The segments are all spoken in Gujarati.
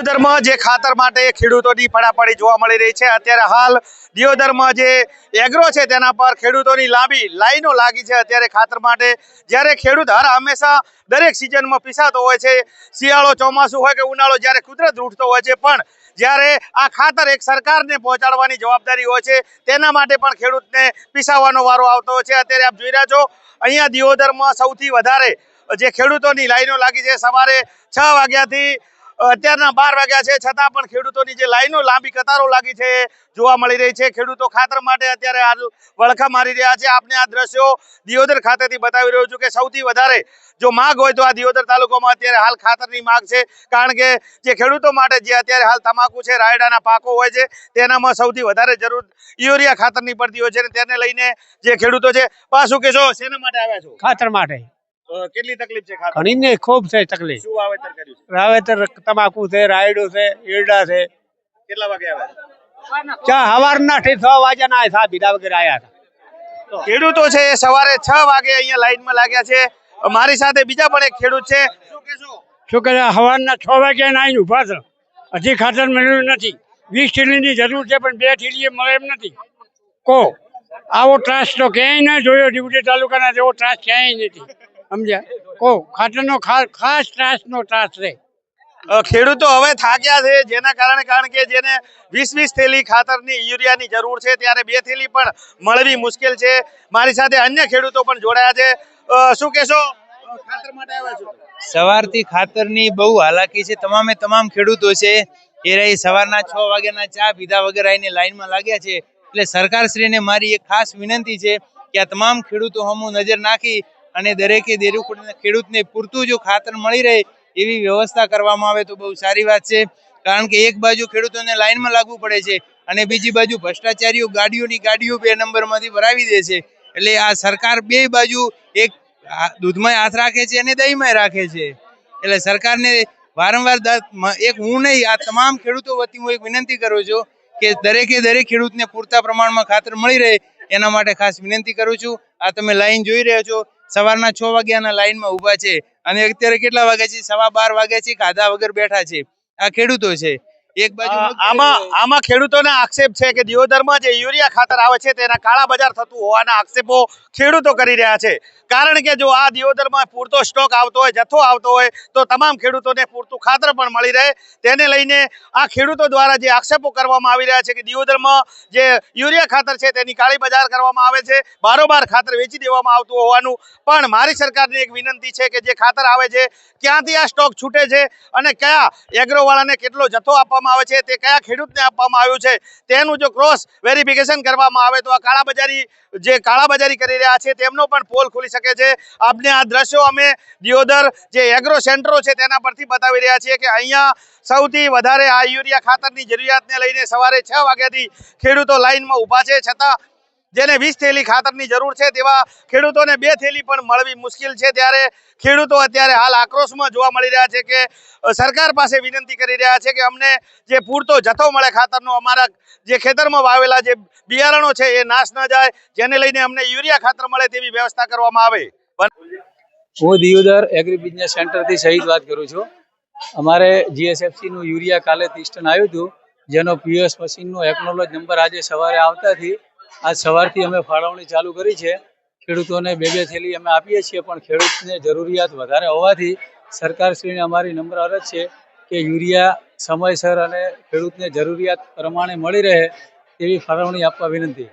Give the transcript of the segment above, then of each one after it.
દિયોદરમાં જે ખાતર માટે ખેડૂતોની પડાપડી જોવા મળી રહી છે, અત્યારે હાલ દિયોદરમાં જે એગ્રો છે તેના પર ખેડૂતોની લાંબી લાઈનો લાગી છે. અત્યારે ખાતર માટે જ્યારે ખેડૂત હર હંમેશા દરેક સિઝનમાં પીસાતો હોય છે, શિયાળો ચોમાસું હોય કે ઉનાળો જ્યારે કુદરત રૂઠતો હોય છે, પણ જ્યારે આ ખાતર એક સરકારને પહોંચાડવાની જવાબદારી હોય છે, તેના માટે પણ ખેડૂતને પીસાવાનો વારો આવતો હોય છે. અત્યારે આપ જોઈ રહ્યા છો, અહીંયા દિયોદરમાં સૌથી વધારે જે ખેડૂતોની લાઈનો લાગી છે, સવારે છ વાગ્યાથી અત્યારના બાર વાગ્યા છે. છતાં પણ ખેડૂતોની જે લાઈનો લાંબી કતારો લાગી છે, જોવા મળી રહી છે. ખેડૂતો ખાતર માટે અત્યારે હાલ વળખા મારી રહ્યા છે. આપને આ દ્રશ્યો દિયોદર ખાતેથી બતાવી રહ્યો છું કે સૌથી વધારે જો માગ હોય તો આ દિયોદર તાલુકામાં અત્યારે હાલ ખાતરની માગ છે. કારણ કે જે ખેડૂતો માટે જે અત્યારે હાલ તમાકુ છે, રાયડાના પાકો હોય છે, તેનામાં સૌથી વધારે જરૂર યુરિયા ખાતરની પડતી હોય છે. તેને લઈને જે ખેડૂતો છે, પાછું કેશો શેના માટે આવ્યા છો? ખાતર માટે. કેટલી તકલીફ છે ખાતર ઘણી ને ખૂબ છે તકલીફ. શું વાવેતર કર્યું છે? વાવેતર તમાકુ છે રાયડું છે ઈરડા છે. કેટલા વાગે આવ્યા ચા સવારના થી છ વાગ્યા ના સા બીજા વગેરે આવ્યા હતા ખેડૂતો છે સવારે છ વાગે અહીંયા લાઈનમાં લાગ્યા છે. મારી સાથે બીજા પણ એક ખેડૂત છે. શું કહેશો? શું સવારના છ? વાગ્યા ના આવીને ઊભા છે હજી ખાતર મળ્યું નથી. વીસ થેલીની જરૂર છે પણ બે થેલીએ મળે એમ નથી. કો આવો ત્રાસ તો ક્યાંય ના જોયો ડ્યુટી તાલુકાના જેવો ત્રાસ ક્યાંય નથી. સમજ્યા? કો ખાતરનો ખાસ ત્રાસનો ત્રાસ છે ખેડૂતો હવે થાક્યા છે જેના કારણે કારણ કે જેને વીસ વીસ થેલી ખાતરની યુરિયાની જરૂર છે ત્યારે બે થેલી પણ મળવી મુશ્કેલ છે. મારી સાથે અન્ય ખેડૂતો પણ જોડાયા છે. શું કહેશો? ખાતર માટે આવ્યા છો? સવારથી ખાતરની બહુ હાલાકી છે. તમામે તમામ ખેડૂતો છે એ રહી સવારના છ વાગ્યાના ચા પીધા વગર આવીને લાઈનમાં લાગ્યા છે. એટલે સરકારશ્રીને મારી એક ખાસ વિનંતી છે કે આ તમામ ખેડૂતો હમું નજર નાખી અને દરેકે દેરું ખેડૂતને પૂરતું જો ખાતર મળી રહે એવી વ્યવસ્થા કરવામાં આવે તો બહુ સારી વાત છે. કારણ કે એક બાજુ ખેડૂતોને લાઈનમાં લાગવું પડે છે અને બીજી બાજુ ભ્રષ્ટાચારીઓ ગાડીઓની ગાડીઓ બે નંબરમાંથી ભરાવી દે છે. એટલે આ સરકાર બે બાજુ એક દૂધમાં હાથ રાખે છે અને દહીંમાં રાખે છે. એટલે સરકારને વારંવાર એક હું નહીં, આ તમામ ખેડૂતો વતી હું એક વિનંતી કરું છું કે દરેકે દરેક ખેડૂતને પૂરતા પ્રમાણમાં ખાતર મળી રહે એના માટે ખાસ વિનંતી કરું છું. આ તમે લાઈન જોઈ રહ્યા છો. સવારના છ વાગ્યાના લાઈનમાં ઊભા છે. અને અત્યારે કેટલા વાગ્યા છે? સવા બાર વાગ્યા છે ખાધા વગર બેઠા છે? આ ખેડૂતો છે. એક બાજુ આમાં આમાં ખેડૂતોના આક્ષેપ છે કે દિયોદરમાં જે યુરિયા ખાતર આવે છે તેના કાળા બજાર થતું હોવાના આક્ષેપો ખેડૂતો કરી રહ્યા છે. કારણ કે જો આ દિયોદરમાં પૂરતો સ્ટોક આવતો હોય જથ્થો આવતો હોય તો તમામ ખેડૂતોને પૂરતું ખાતર પણ મળી રહે. તેને લઈને આ ખેડૂતો દ્વારા જે આક્ષેપો કરવામાં આવી રહ્યા છે કે દિયોદરમાં જે યુરિયા ખાતર છે તેની કાળી બજાર કરવામાં આવે છે બારોબાર ખાતર વેચી દેવામાં આવતું હોવાનું પણ મારી સરકારને એક વિનંતી છે કે જે ખાતર આવે છે ક્યાંથી આ સ્ટોક છૂટે છે અને કયા એગ્રોવાળાને કેટલો જથ્થો આપવામાં આવે છે, તે કયા ખેડૂતને આપવામાં આવ્યું છે, તેનું જો ક્રોસ વેરિફિકેશન કરવામાં આવે તો આ કાળાબજારી, જે કાળાબજારી કરી રહ્યા છે, તેમનો પણ પોલ ખુલી શકે છે. આપને આ દ્રશ્યો અમે દિયોદર જે એગ્રો સેન્ટરો છે, તેના પરથી બતાવી રહ્યા છીએ કે અહીંયા સૌથી વધારે આ યુરિયા ખાતરની જરૂરિયાતને લઈને સવારે છ વાગ્યાથી ખેડૂતો લાઇનમાં ઊભા છે. છતાં જેને વીસ થેલી ખાતરની જરૂર છે તેવા ખેડૂતોને બે થેલી પણ મળવી મુશ્કેલ છે. ત્યારે ખેડૂતો અત્યારે હાલ આક્રોશમાં જોવા મળી રહ્યા છે કે સરકાર પાસે વિનંતી કરી રહ્યા છે કે અમને જે પૂરતો જથ્થો મળે ખાતરનો, અમારા જે ખેતરમાં વાવેલા જે બિયારણો છે એ નાશ ન જાય, જેને લઈને અમને યુરિયા ખાતર મળે તેવી વ્યવસ્થા કરવામાં આવે. હું દિયોદર એગ્રી બિઝનેસ સેન્ટરથી શહીદ વાત કરું છું. અમારે જીએસએફસીનું યુરિયા કાલે ત્રીસ આવ્યું હતું, જેનો પીએસ મશીનનો એકનોલોજ નંબર આજે સવારે આવતાથી આજ સવારથી અમે ફાળવણી ચાલુ કરી છે. ખેડૂતોને બે બે થેલી અમે આપીએ છીએ, પણ ખેડૂતને જરૂરિયાત વધારે હોવાથી સરકારશ્રીને અમારી નમ્ર અરજ છે કે યુરિયા સમયસર અને ખેડૂતને જરૂરિયાત પ્રમાણે મળી રહે તેવી ફાળવણી આપવા વિનંતી.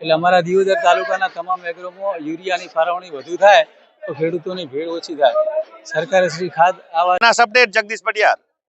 એટલે અમારા દિયોદર તાલુકાના તમામ એગ્રોમાં યુરિયાની ફાળવણી વધુ થાય તો ખેડૂતોની ભીડ ઓછી થાય. સરકારશ્રી ખાદ આવા અપડેટ જગદીશ પટિયાર